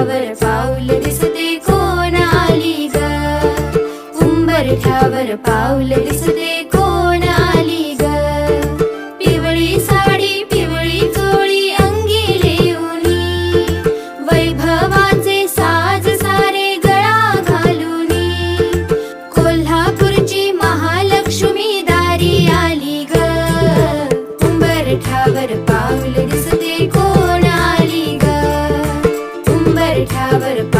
ठावर पाऊल दिसते कोण आली ग? उंबरठ्यावर पाऊल दिसते have it